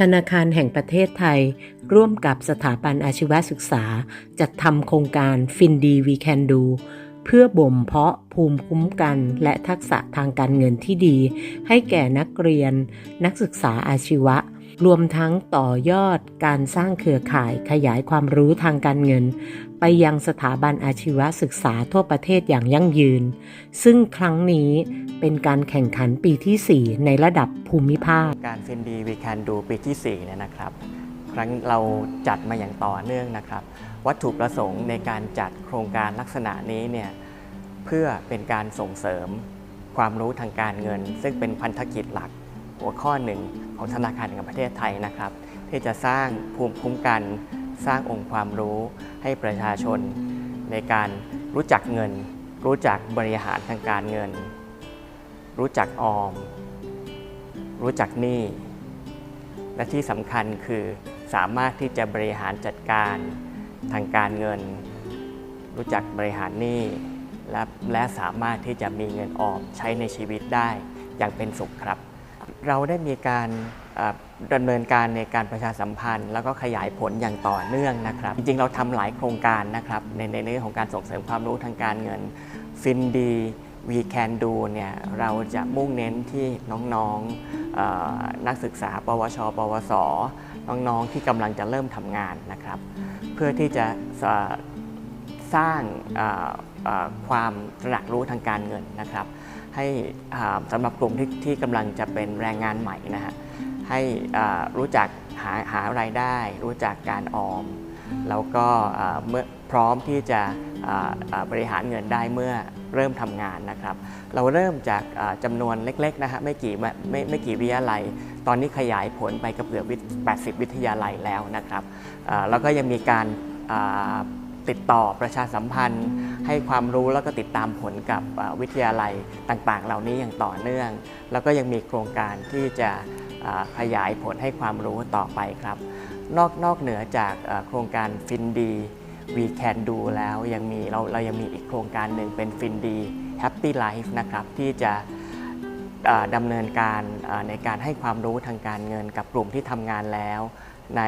ธนาคารแห่งประเทศไทย ร่วมกับสถาบันอาชีวศึกษา จัดทำโครงการฟินดีวีแคนดูเพื่อบ่มเพาะภูมิคุ้มกันและทักษะทางการเงินที่ดี ให้แก่นักเรียน นักศึกษาอาชีวะ รวมทั้งต่อยอดการสร้างเครือข่ายขยายความรู้ทางการเงิน ไปยังสถาบันอาชีวศึกษาทั่วประเทศอย่างยั่งยืน ซึ่งครั้งนี้เป็นการแข่งขันปีที่ 4 ในระดับภูมิภาค การฟินดีวีแคนดูปีที่4เนี่ยนะครับ ครั้งเราจัดมาอย่างต่อเนื่องนะครับ วัตถุประสงค์ในการจัดโครงการลักษณะนี้เนี่ยเพื่อเป็นการส่งเสริมความรู้ทางการเงิน ซึ่งเป็นพันธกิจหลักหัวข้อหนึ่งของธนาคารแห่งประเทศไทยนะครับ ที่จะสร้างภูมิคุ้มกัน สร้างองค์ความรู้ให้ประชาชน ในการรู้จักเงิน รู้จักบริหารทางการเงิน รู้จักออม รู้จักหนี้ และที่สำคัญคือสามารถที่จะบริหารจัดการทางการเงิน รู้จักบริหารหนี้และและสามารถที่จะมีเงินออมใช้ในชีวิตได้อย่างเป็นสุขครับ เราได้มีการ ดำเนินการในการประชาสัมพันธ์ แล้วก็ขยายผลอย่างต่อเนื่องนะครับ จริงๆ เราทำหลายโครงการนะครับ ในในเรื่องของการส่งเสริมความรู้ทางการเงินฟินดี We Can Do เนี่ยเราจะมุ่งเน้นที่น้องๆนักศึกษา ปวช ปวส น้องๆที่กำลังจะเริ่มทำงานนะครับ เพื่อที่จะสสร้างความตระหนักรู้ทางการเงินนะครับ ให้สำหรับกลุ่มที่ที่กำลังจะเป็นแรงงานใหม่นะฮะให้รู้จักหาหารายได้ รู้จักการออม แล้วก็เมื่อพร้อมที่จะบริหารเงินได้เมื่อเริ่มทำงานนะครับ เราเริ่มจากจำนวนเล็กๆนะฮะไม่กี่ไม่ไม่ไม่กี่วิทยาลัย ตอนนี้ขยายผลไปกับเกือบวิท80 วิทยาลัยแล้วนะครับแล้วก็ยังมีการ ติดต่อประชาสัมพันธ์ ให้ความรู้แล้วก็ติดตามผลกับวิทยาลัยต่างๆ เหล่านี้อย่างต่อเนื่อง แล้วก็ยังมีโครงการที่จะขยายผลให้ความรู้ต่อไปครับ นอกนอกเหนือจากโครงการฟินดี We Can Do แล้วยังมีเราเรายังมีอีกโครงการหนึ่งเป็นฟินดี Happy Life นะครับที่จะดำเนินการในการให้ความรู้ทางการเงินกับกลุ่มที่ทำงานแล้ว ใน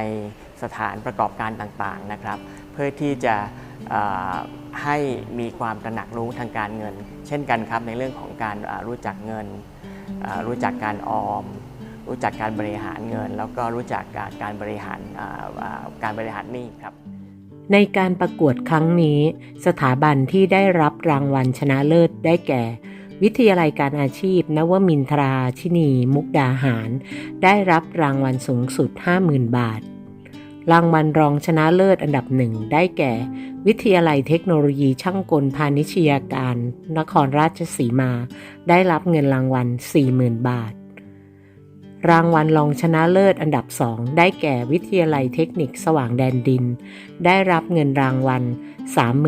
สถานประกอบการต่างๆนะครับ เพื่อที่จะให้มีความตระหนักรู้ทางการเงิน เช่นกันครับในเรื่องของการรู้จักเงิน รู้จักการออม รู้จักการบริหารเงิน แล้วก็รู้จักการการบริหารการบริหารหนี้ครับในการประกวดครั้งนี้ สถาบันที่ได้รับรางวัลชนะเลิศได้แก่ วิทยาลัยการอาชีพ นวมินทราชินี มุกดาหาร ได้รับรางวัลสูงสุด 50,000 บาท รางวัลรองชนะเลิศอันดับหนึ่งได้แก่ วิทยาลัยเทคโนโลยีช่างกลพาณิชยาการ นครราชสีมา ได้รับเงินรางวัล 40,000 บาท รางวัลรองชนะเลิศอันดับ2ได้แก่วิทยาลัยเทคนิคสว่างแดนดิน ได้รับเงินรางวัล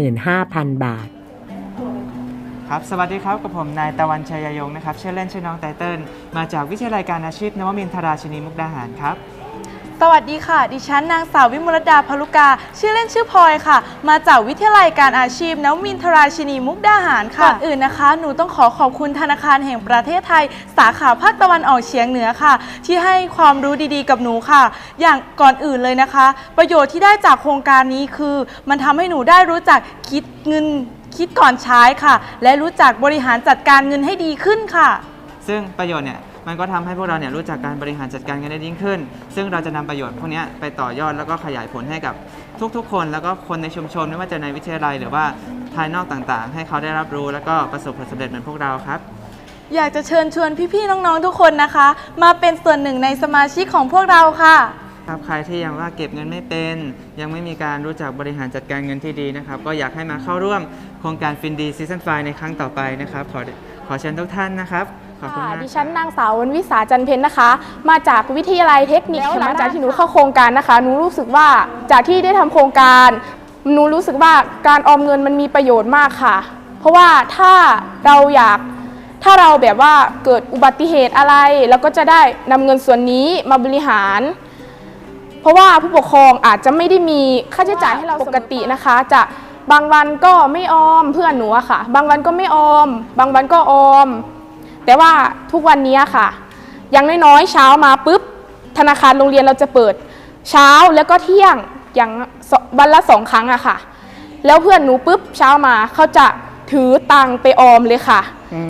35,000 บาทครับสวัสดีครับกับผมนายตะวันชัยยงนะครับชื่อเล่นชื่อน้องไตเติ้ลมาจากวิทยาลัยการอาชีพนวมินทราชินีมุกดาหารครับ สวัสดีค่ะ ดิฉันนางสาววิมลดาพลุกา ชื่อเล่นชื่อพลอยค่ะ มาจากวิทยาลัยการอาชีพนวมินทราชินีมุกดาหารค่ะ ก่อนอื่นนะคะ หนูต้องขอขอบคุณธนาคารแห่งประเทศไทย สาขาภาคตะวันออกเฉียงเหนือค่ะ ที่ให้ความรู้ดีๆ กับหนูค่ะ อย่างก่อนอื่นเลยนะคะ ประโยชน์ที่ได้จากโครงการนี้คือ มันทำให้หนูได้รู้จักคิดเงินคิดก่อนใช้ค่ะ และรู้จักบริหารจัดการเงินให้ดีขึ้นค่ะ ซึ่งประโยชน์เนี่ย มันก็ทำให้พวกเราเนี่ยรู้จักการบริหารจัดการเงินได้ยิ่งขึ้น ซึ่งเราจะนำประโยชน์พวกเนี้ยไปต่อยอดแล้วก็ขยายผลให้กับทุกๆ คน แล้วก็คนในชุมชนไม่ว่าจะในวิทยาลัยหรือว่าภายนอกต่างๆ ให้เขาได้รับรู้แล้วก็ประสบผลสำเร็จเหมือนพวกเราครับอยากจะเชิญชวนพี่ๆน้องๆทุกคนนะคะ มาเป็นส่วนหนึ่งในสมาชิกของพวกเราค่ะครับใครที่ยังว่าเก็บเงินไม่เป็น ยังไม่มีการรู้จักบริหารจัดการเงินที่ดีนะครับ ก็อยากให้มาเข้าร่วมโครงการฟินดีซีซั่นไฟในครั้งต่อไปนะครับ ขอขอเชิญทุกท่านนะครับขอบ คุณค่ะมากดิฉันนางสาววันวิสาจันเพนนะคะ มาจากวิทยาลัยเทคนิคหลังจากที่หนูเข้าโครงการนะคะหนูรู้สึกว่าจากที่ได้ทำโครงการหนูรู้สึกว่าการออมเงินมันมีประโยชน์มากค่ะ เพราะว่าถ้าเราอยากถ้าเราแบบว่าเกิดอุบัติเหตุอะไรเราก็จะได้นำเงินส่วนนี้มาบริหาร เพราะว่าผู้ปกครองอาจจะไม่ได้มีค่าใช้จ่ายให้เราปกตินะคะ จะบางวันก็ไม่ออมเพื่อนหนูอะค่ะ บางวันก็ไม่ออม บางวันก็ออม แต่ว่าทุกวันนี้ค่ะ อย่างน้อยๆเช้ามาปุ๊บธนาคารโรงเรียนเราจะเปิด เช้าแล้วก็เที่ยงอย่างสวันละสองครั้งอะค่ะ แล้วเพื่อนหนูปุ๊บเช้ามาเขาจะถือตังค์ไปออมเลยค่ะ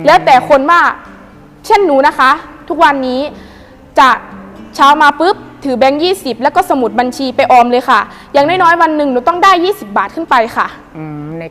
แล้วแต่คนว่าเช่นหนูนะคะ ทุกวันนี้จะเช้ามาปุ๊บถือแบงค์ยีแล้วก็สมุดบัญชีไปออมเลยค่ะ อย่างน้อยๆวันหนึ่งหนูต้องได้ 20 บาทขึ้นไปค่ะอืมใน